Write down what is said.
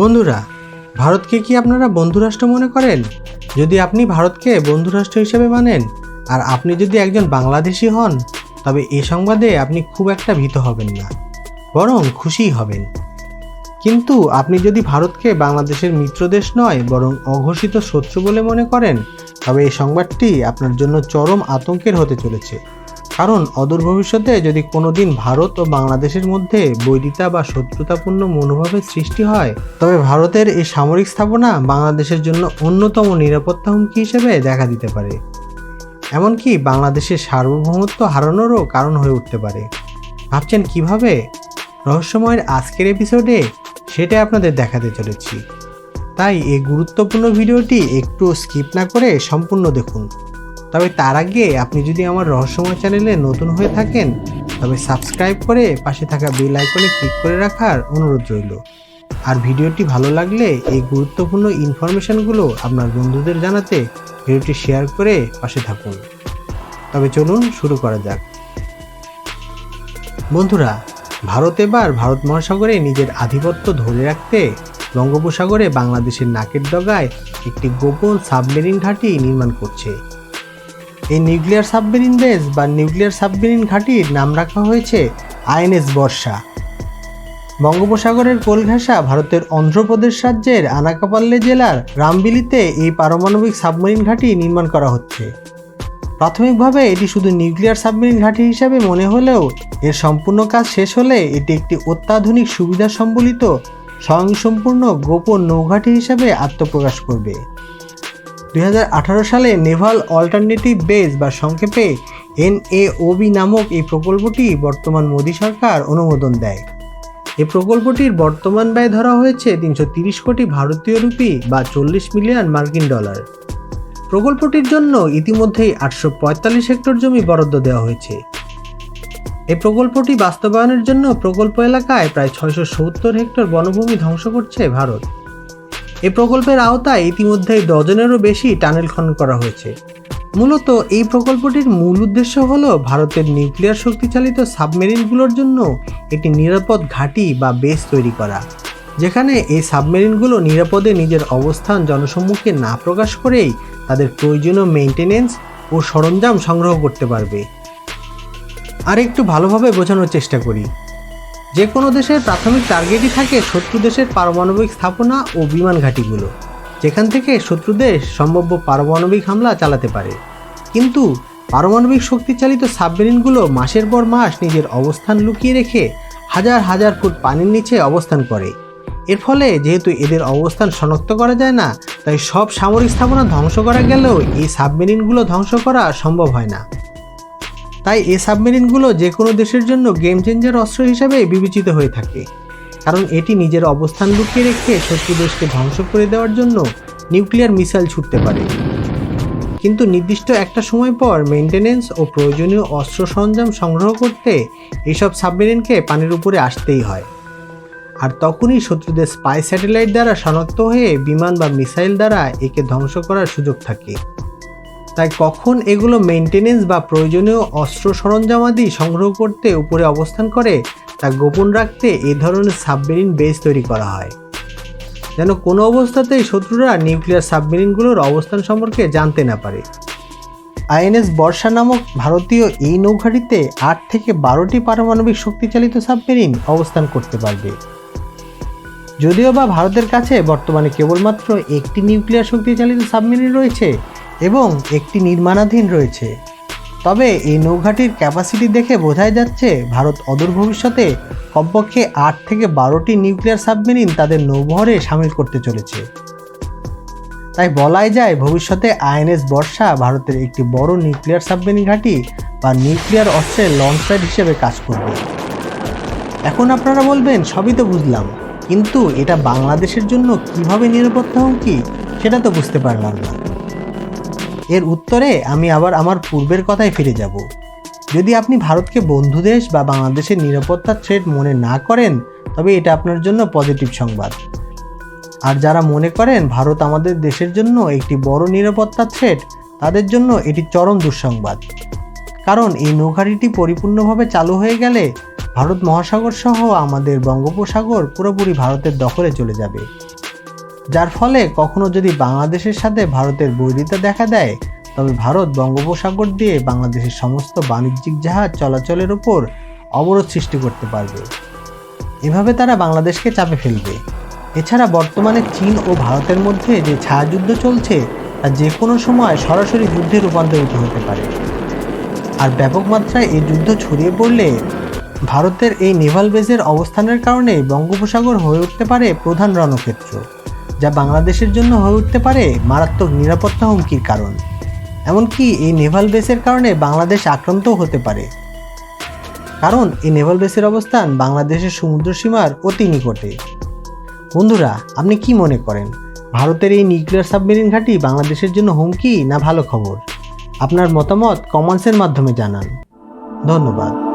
বন্ধুরা, ভারতকে কি আপনারা বন্ধুরাষ্ট্র মনে করেন? যদি আপনি ভারতকে বন্ধুরাষ্ট্র হিসেবে মানেন, আর আপনি যদি একজন বাংলাদেশি হন, তবে এ সংবাদে আপনি খুব একটা ভীত হবেন না, বরং খুশিই হবেন। কিন্তু আপনি যদি ভারতকে বাংলাদেশের মিত্রদেশ নয়, বরং অঘোষিত শত্রু বলে মনে করেন, তবে এই সংবাদটি আপনার জন্য চরম আতঙ্কের হতে চলেছে। কারণ অদূর ভবিষ্যতে যদি কোনো দিন ভারত ও বাংলাদেশের মধ্যে বৈরিতা বা শত্রুতাপূর্ণ মনোভাবের সৃষ্টি হয়, তবে ভারতের এই সামরিক স্থাপনা বাংলাদেশের জন্য অন্যতম নিরাপত্তা হুমকি হিসেবে দেখা দিতে পারে। এমনকি বাংলাদেশের সার্বভৌমত্ব হারানোরও কারণ হয়ে উঠতে পারে। ভাবছেন কীভাবে? রহস্যময়ের আজকের এপিসোডে সেটা আপনাদের দেখাতে চলেছি। তাই এই গুরুত্বপূর্ণ ভিডিওটি একটু স্কিপ না করে সম্পূর্ণ দেখুন। তবে তার আগে আপনি যদি আমার রহস্যময় চ্যানেলে নতুন হয়ে থাকেন, তবে সাবস্ক্রাইব করে পাশে থাকা বেল আইকনে ক্লিক করে রাখার অনুরোধ রইল। আর ভিডিওটি ভালো লাগলে এই গুরুত্বপূর্ণ ইনফরমেশনগুলো আপনার বন্ধুদের জানাতে ভিডিওটি শেয়ার করে পাশে থাকুন। তবে চলুন শুরু করা যাক। বন্ধুরা, ভারত এবার ভারত মহাসাগরে নিজের আধিপত্য ধরে রাখতে বঙ্গোপসাগরে বাংলাদেশের নাকের ডগায় একটি গোপন সাবমেরিন ঘাঁটি নির্মাণ করছে। এই নিউক্লিয়ার সাবমেরিন বেস বা নিউক্লিয়ার সাবমেরিন ঘাঁটির নাম রাখা হয়েছে আইএনএস বর্ষা। বঙ্গোপসাগরের কোলঘাসা ভারতের অন্ধ্রপ্রদেশ রাজ্যের আনাকাপাল্লে জেলার রামবিলিতে এই পারমাণবিক সাবমেরিন ঘাঁটি নির্মাণ করা হচ্ছে। প্রাথমিকভাবে এটি শুধু নিউক্লিয়ার সাবমেরিন ঘাঁটি হিসাবে মনে হলেও এর সম্পূর্ণ কাজ শেষ হলে এটি একটি অত্যাধুনিক সুবিধা সম্বলিত স্বয়ংসম্পূর্ণ গোপন নৌঘাঁটি হিসাবে আত্মপ্রকাশ করবে। দু হাজার আঠারো সালে নেভাল অল্টারনেটিভ বেস বা সংক্ষেপে এনএওবি নামক এই প্রকল্পটি বর্তমান মোদী সরকার অনুমোদন দেয়। এই প্রকল্পটির বর্তমান ব্যয় ধরা হয়েছে তিনশো কোটি ভারতীয় রুপি বা চল্লিশ মিলিয়ন মার্কিন ডলার। প্রকল্পটির জন্য ইতিমধ্যেই আটশো পঁয়তাল্লিশ হেক্টর জমি বরাদ্দ দেওয়া হয়েছে। এই প্রকল্পটি বাস্তবায়নের জন্য প্রকল্প এলাকায় প্রায় ছয়শো সত্তর হেক্টর বনভূমি ধ্বংস করছে ভারত। এই প্রকল্পের আওতায় ইতিমধ্যেই ডজনেরও বেশি টানেল খনন করা হয়েছে। মূলত এই প্রকল্পটির মূল উদ্দেশ্য হল ভারতের নিউক্লিয়ার শক্তিচালিত সাবমেরিনগুলোর জন্য একটি নিরাপদ ঘাঁটি বা বেস তৈরি করা, যেখানে এই সাবমেরিনগুলো নিরাপদে নিজের অবস্থান জনসম্মুখে না প্রকাশ করেই তাদের প্রয়োজনীয় মেনটেনেন্স ও সরঞ্জাম সংগ্রহ করতে পারবে। আর একটু ভালোভাবে বোঝানোর চেষ্টা করি। যে কোনো দেশের প্রাথমিক টার্গেটই থাকে শত্রু দেশের পারমাণবিক স্থাপনা ও বিমান ঘাঁটিগুলো, যেখান থেকে শত্রু দেশ সম্ভাব্য পারমাণবিক হামলা চালাতে পারে। কিন্তু পারমাণবিক শক্তিচালিত সাবমেরিনগুলো মাসের পর মাস নিজের অবস্থান লুকিয়ে রেখে হাজার হাজার ফুট পানির নিচে অবস্থান করে। এর ফলে যেহেতু এদের অবস্থান শনাক্ত করা যায় না, তাই সব সামরিক স্থাপনা ধ্বংস করা গেলেও এই সাবমেরিনগুলো ধ্বংস করা সম্ভব হয় না। তাই এই সাবমেরিনগুলো যে কোনো দেশের জন্য গেম চেঞ্জার অস্ত্র হিসাবে বিবেচিত হয়ে থাকে। কারণ এটি নিজের অবস্থান লুকিয়ে রেখে শত্রু দেশকে ধ্বংস করে দেওয়ার জন্য নিউক্লিয়ার মিসাইল ছুটতে পারে। কিন্তু নির্দিষ্ট একটা সময় পর মেনটেনেন্স ও প্রয়োজনীয় অস্ত্র সরঞ্জাম সংগ্রহ করতে এইসব সাবমেরিনকে পানির উপরে আসতেই হয়। আর তখনই শত্রুদের স্পাই স্যাটেলাইট দ্বারা শনাক্ত হয়ে বিমান বা মিসাইল দ্বারা একে ধ্বংস করার সুযোগ থাকে। তাই কখন এগুলো মেনটেনেন্স বা প্রয়োজনীয় অস্ত্র সরঞ্জামাদি সংগ্রহ করতে উপরে অবস্থান করে, তা গোপন রাখতে এ ধরনের সাবমেরিন বেস তৈরি করা হয়। যেন কোনো অবস্থাতেই শত্রুরা নিউক্লিয়ার সাবমেরিনগুলোর অবস্থান সম্পর্কে জানতে না পারে। আইএনএস বর্ষা নামক ভারতীয় এই নৌঘাটিতে আট থেকে বারোটি পারমাণবিক শক্তিচালিত সাবমেরিন অবস্থান করতে পারবে। যদিও বা ভারতের কাছে বর্তমানে কেবলমাত্র একটি নিউক্লিয়ার শক্তিচালিত সাবমেরিন রয়েছে এবং একটি নির্মাণাধীন রয়েছে। তবে এই নৌঘাটির ক্যাপাসিটি দেখে বোঝাই যাচ্ছে ভারত অদূর ভবিষ্যতে কমপক্ষে আট থেকে বারোটি নিউক্লিয়ার সাবমেরিন তাদের নৌবহরে সামিল করতে চলেছে। তাই বলাই যায় ভবিষ্যতে আইএনএস বর্ষা ভারতের একটি বড় নিউক্লিয়ার সাবমেরিন ঘাঁটি বা নিউক্লিয়ার অস্ত্রের লঞ্চ প্যাড হিসেবে কাজ করবে। এখন আপনারা বলবেন, সবই তো বুঝলাম। কিন্তু এটা বাংলাদেশের জন্য কীভাবে নিরাপত্তা হুমকি, সেটা তো বুঝতে পারলাম না। এর উত্তরে আমি আবার আমার পূর্বের কথায় ফিরে যাব। যদি আপনি ভারতকে বন্ধু দেশ বা বাংলাদেশের নিরাপত্তা থ্রেট মনে না করেন, তবে এটা আপনার জন্য পজিটিভ সংবাদ। আর যারা মনে করেন ভারত আমাদের দেশের জন্য একটি বড় নিরাপত্তা থ্রেট, তাদের জন্য এটি চরম দুঃসংবাদ। কারণ এই নৌঘাটিটি পরিপূর্ণভাবে চালু হয়ে গেলে ভারত মহাসাগর সহ আমাদের বঙ্গোপসাগর পুরোপুরি ভারতের দখলে চলে যাবে। যার ফলে কখনো যদি বাংলাদেশের সাথে ভারতের বৈরিতা দেখা দেয়, তবে ভারত বঙ্গোপসাগর দিয়ে বাংলাদেশের সমস্ত বাণিজ্যিক জাহাজ চলাচলের উপর অবরোধ সৃষ্টি করতে পারবে। এভাবে তারা বাংলাদেশকে চাপে ফেলবে। এছাড়া বর্তমানে চীন ও ভারতের মধ্যে যে ছায়াযুদ্ধ চলছে, তা যে কোনো সময় সরাসরি যুদ্ধে রূপান্তরিত হতে পারে। আর ব্যাপক মাত্রায় এই যুদ্ধ ছড়িয়ে পড়লে ভারতের এই নেভাল বেজের অবস্থানের কারণে বঙ্গোপসাগর হয়ে উঠতে পারে প্রধান রণক্ষেত্র। যা বাংলাদেশের জন্য হয়ে উঠতে পারে মারাত্মক নিরাপত্তা হুমকির কারণ। এমনকি এই নেভাল বেসের কারণে বাংলাদেশ আক্রান্তও হতে পারে। কারণ এই নেভাল বেসের অবস্থান বাংলাদেশের সমুদ্র সীমার অতি নিকটে। বন্ধুরা, আপনি কি মনে করেন, ভারতের এই নিউক্লিয়ার সাবমেরিন ঘাঁটি বাংলাদেশের জন্য হুমকি না ভালো খবর? আপনার মতামত কমেন্টসের মাধ্যমে জানান। ধন্যবাদ।